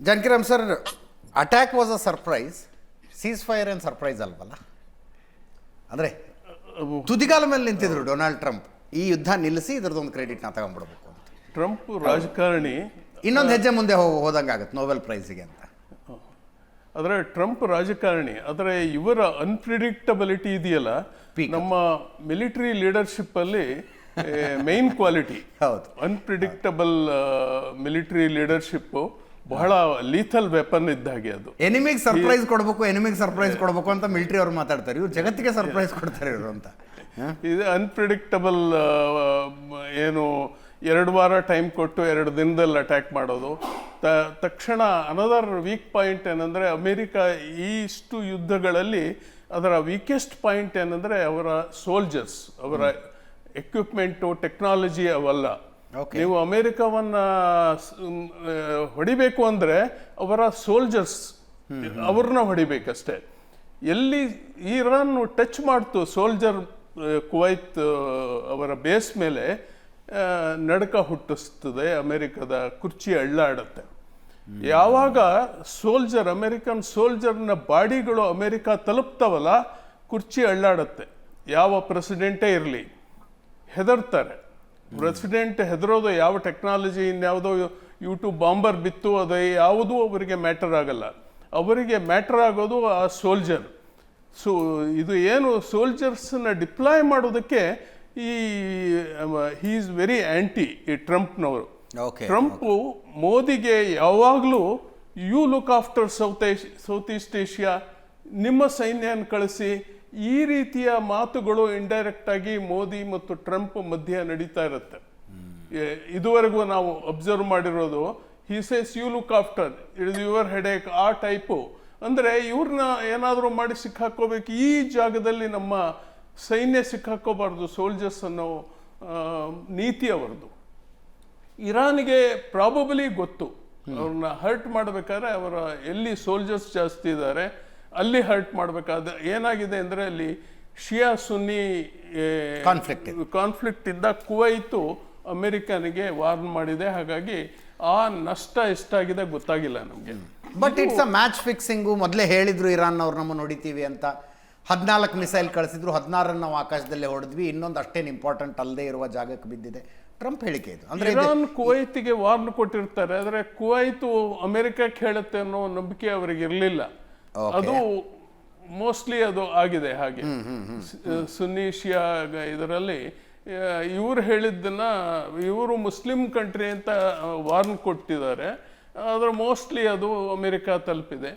Janakiram sir attack was a surprise ceasefire ಏನು surprise ಅಲ್ವಲ್ಲ? ಅಂದರೆ ತುದಿಗಾಲ ಮೇಲೆ ನಿಂತಿದ್ರು ಡೊನಾಲ್ಡ್ ಟ್ರಂಪ್ ಈ ಯುದ್ಧ ನಿಲ್ಲಿಸಿ ಇದ್ರದ್ದೊಂದು ಕ್ರೆಡಿಟ್ನ ತಗೊಂಡ್ಬಿಡ್ಬೇಕು ಅಂತ. ಟ್ರಂಪ್ ರಾಜಕಾರಣಿ ಇನ್ನೊಂದು ಹೆಜ್ಜೆ ಮುಂದೆ ಹೋಗಿ ಹೋದಂಗೆ ಆಗುತ್ತೆ ನೋಬೆಲ್ ಪ್ರೈಸಿಗೆ ಅಂತ. ಆದರೆ ಟ್ರಂಪ್ ರಾಜಕಾರಣಿ ಆದರೆ ಇವರ ಅನ್ಪ್ರಿಡಿಕ್ಟಬಿಲಿಟಿ ಇದೆಯಲ್ಲ. ನಮ್ಮ ಮಿಲಿಟರಿ ಲೀಡರ್ಶಿಪ್ ಅಲ್ಲಿ ಮೈನ್ ಕ್ವಾಲಿಟಿ ಹೌದು. ಅನ್ಪ್ರಿಡಿಕ್ಟಬಲ್ ಮಿಲಿಟರಿ ಲೀಡರ್ಶಿಪ್ ಬಹಳ ಲೀಥಲ್ ವೆಪನ್ ಇದ್ದ ಹಾಗೆ ಅದು. ಎನಿಮಿಗೆ ಸರ್ಪ್ರೈಸ್ ಕೊಡಬೇಕು ಎನಿಮಿಗೆ ಸರ್ಪ್ರೈಸ್ ಕೊಡಬೇಕು ಅಂತ ಮಿಲಿಟರಿ ಅವ್ರು ಮಾತಾಡ್ತಾರೆ. ಇವ್ರು ಜಗತ್ತಿಗೆ ಸರ್ಪ್ರೈಸ್ ಕೊಡ್ತಾರೆ ಇವರು ಅಂತ. ಇದು ಅನ್ಪ್ರಿಡಿಕ್ಟಬಲ್ ಏನು ಎರಡು ವಾರ ಟೈಮ್ ಕೊಟ್ಟು ಎರಡು ದಿನದಲ್ಲಿ ಅಟ್ಯಾಕ್ ಮಾಡೋದು. ತ ತಕ್ಷಣ ಅನದರ್ ವೀಕ್ ಪಾಯಿಂಟ್ ಏನಂದರೆ ಅಮೇರಿಕ ಇಷ್ಟು ಯುದ್ಧಗಳಲ್ಲಿ ಅದರ ವೀಕೆಸ್ಟ್ ಪಾಯಿಂಟ್ ಏನಂದರೆ ಅವರ ಸೋಲ್ಜರ್ಸ್ ಅವರ ಎಕ್ವಿಪ್ಮೆಂಟು ಟೆಕ್ನಾಲಜಿ ಅವೆಲ್ಲ. ನೀವು ಅಮೆರಿಕವನ್ನ ಹೊಡಿಬೇಕು ಅಂದರೆ ಅವರ ಸೋಲ್ಜರ್ಸ್ ಅವ್ರನ್ನ ಹೊಡಿಬೇಕಷ್ಟೇ. ಎಲ್ಲಿ ಇರಾನ್ ಟಚ್ ಮಾಡ್ತು ಸೋಲ್ಜರ್ ಕುವೈತ್ ಅವರ ಬೇಸ್ ಮೇಲೆ ನಡಕ ಹುಟ್ಟಿಸ್ತದೆ ಅಮೆರಿಕದ ಕುರ್ಚಿ ಅಳ್ಳಾಡುತ್ತೆ. ಯಾವಾಗ ಸೋಲ್ಜರ್ ಅಮೆರಿಕನ್ ಸೋಲ್ಜರ್ನ ಬಾಡಿಗಳು ಅಮೆರಿಕ ತಲುಪ್ತವಲ್ಲ ಕುರ್ಚಿ ಅಳ್ಳಾಡುತ್ತೆ. ಯಾವ ಪ್ರೆಸಿಡೆಂಟೇ ಇರಲಿ. ಹೆದರ್ತಾರೆ. ಪ್ರೆಸಿಡೆಂಟ್ ಹೆದರೋದು ಯಾವ ಟೆಕ್ನಾಲಜಿ ಇನ್ಯಾವುದೋ ಯೂಟ್ಯೂಬ್ ಬಾಂಬರ್ ಬಿತ್ತು ಅದು ಯಾವುದೂ ಅವರಿಗೆ ಮ್ಯಾಟರ್ ಆಗಲ್ಲ. ಅವರಿಗೆ ಮ್ಯಾಟರ್ ಆಗೋದು ಆ ಸೋಲ್ಜರ್ ಸೊ ಇದು ಏನು ಸೋಲ್ಜರ್ಸನ್ನ ಡಿಪ್ಲಾಯ್ ಮಾಡೋದಕ್ಕೆ ಈ ಹೀ ಈಸ್ ವೆರಿ ಆ್ಯಂಟಿ ಈ ಟ್ರಂಪ್ನವರು ಓಕೆ ಟ್ರಂಪು ಮೋದಿಗೆ ಯಾವಾಗಲೂ ಯು ಲುಕ್ ಆಫ್ಟರ್ ಸೌತ್ ಏಷ್ ಸೌತ್ ಈಸ್ಟ್ ಏಷ್ಯಾ ನಿಮ್ಮ ಸೈನ್ಯನ ಕಳಿಸಿ ಈ ರೀತಿಯ ಮಾತುಗಳು ಇಂಡೈರೆಕ್ಟ್ ಆಗಿ ಮೋದಿ ಮತ್ತು ಟ್ರಂಪ್ ಮಧ್ಯೆ ನಡೀತಾ ಇರುತ್ತೆ. ಇದುವರೆಗೂ ನಾವು ಅಬ್ಸರ್ವ್ ಮಾಡಿರೋದು he says you look after it is your headache ಆ ಟೈಪು ಅಂದರೆ ಇವ್ರನ್ನ ಏನಾದರೂ ಮಾಡಿ ಸಿಕ್ಕಾಕೋಬೇಕು. ಈ ಜಾಗದಲ್ಲಿ ನಮ್ಮ ಸೈನ್ಯ ಸಿಕ್ಕಾಕೋಬಾರ್ದು ಸೋಲ್ಜರ್ಸ್ ಅನ್ನೋ ನೀತಿ ಅವರದು ಇರಾನ್ಗೆ ಪ್ರಾಬಬಲಿ ಗೊತ್ತು. ಅವ್ರನ್ನ ಹರ್ಟ್ ಮಾಡಬೇಕಾದ್ರೆ ಅವರ ಎಲ್ಲಿ ಸೋಲ್ಜರ್ಸ್ ಜಾಸ್ತಿ ಇದ್ದಾರೆ ಅಲ್ಲಿ ಹರ್ಟ್ ಮಾಡಬೇಕಾದ ಏನಾಗಿದೆ ಅಂದರೆ ಅಲ್ಲಿ ಶಿಯಾ ಸುನ್ನಿ ಕಾನ್ಫ್ಲಿಕ್ಟ್ ಕಾನ್ಫ್ಲಿಕ್ಟ್ ಇಂದ ಕುವೈತು ಅಮೆರಿಕನಿಗೆ ವಾರ್ನ್ ಮಾಡಿದೆ. ಹಾಗಾಗಿ ಆ ನಷ್ಟ ಎಷ್ಟಾಗಿದೆ ಗೊತ್ತಾಗಿಲ್ಲ ನಮಗೆ. But it's a match fixing ಮೊದಲೇ ಹೇಳಿದ್ರು ಇರಾನ್ ಅವ್ರು ನಮ್ಮನ್ನು ನೋಡಿತೀವಿ ಅಂತ. ಹದಿನಾಲ್ಕು ಮಿಸೈಲ್ ಕಳಿಸಿದ್ರು ಹದಿನಾರನ್ನು ನಾವು ಆಕಾಶದಲ್ಲೇ ಹೊಡೆದ್ವಿ. ಇನ್ನೊಂದು ಅಷ್ಟೇನು ಇಂಪಾರ್ಟೆಂಟ್ ಅಲ್ಲದೆ ಇರುವ ಜಾಗಕ್ಕೆ ಬಿದ್ದಿದೆ. ಟ್ರಂಪ್ ಹೇಳಿಕೆ ಇದು. ಅಂದರೆ ಇರಾನ್ ಕುವೈತಿಗೆ ವಾರ್ನ್ ಕೊಟ್ಟಿರ್ತಾರೆ. ಆದರೆ ಕುವೈತು ಅಮೆರಿಕಕ್ಕೆ ಹೇಳುತ್ತೆ ಅನ್ನೋ ನಂಬಿಕೆ ಅವರಿಗೆ ಇರಲಿಲ್ಲ. ಅದು ಮೋಸ್ಟ್ಲಿ ಅದು ಆಗಿದೆ ಹಾಗೆ. ಸ- ಸುನ್ನಿ ಶಿಯಾ ಇದರಲ್ಲಿ ಇವರು ಹೇಳಿದ್ದನ್ನ ಇವರು ಮುಸ್ಲಿಂ ಕಂಟ್ರಿ ಅಂತ ವಾರ್ನ್ ಕೊಟ್ಟಿದ್ದಾರೆ. ಆದ್ರೆ ಮೋಸ್ಟ್ಲಿ ಅದು ಅಮೆರಿಕ ತಲುಪಿದೆ.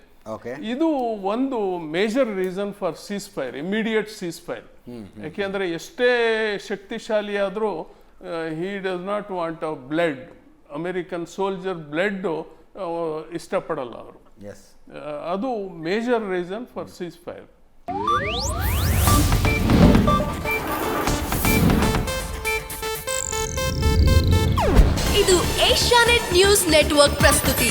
ಇದು ಒಂದು major reason for ceasefire immediate ceasefire ಯಾಕೆಂದ್ರೆ ಎಷ್ಟೇ ಶಕ್ತಿಶಾಲಿ ಆದರೂ he does not want a blood American soldier blood ಇಷ್ಟಪಡಲ್ಲ ಅವರು. ಎಸ್ ಅದು major reason for ceasefire ಇದು ಏಷ್ಯಾನೆಟ್ ನ್ಯೂಸ್ ನೆಟ್ವರ್ಕ್ ಪ್ರಸ್ತುತಿ.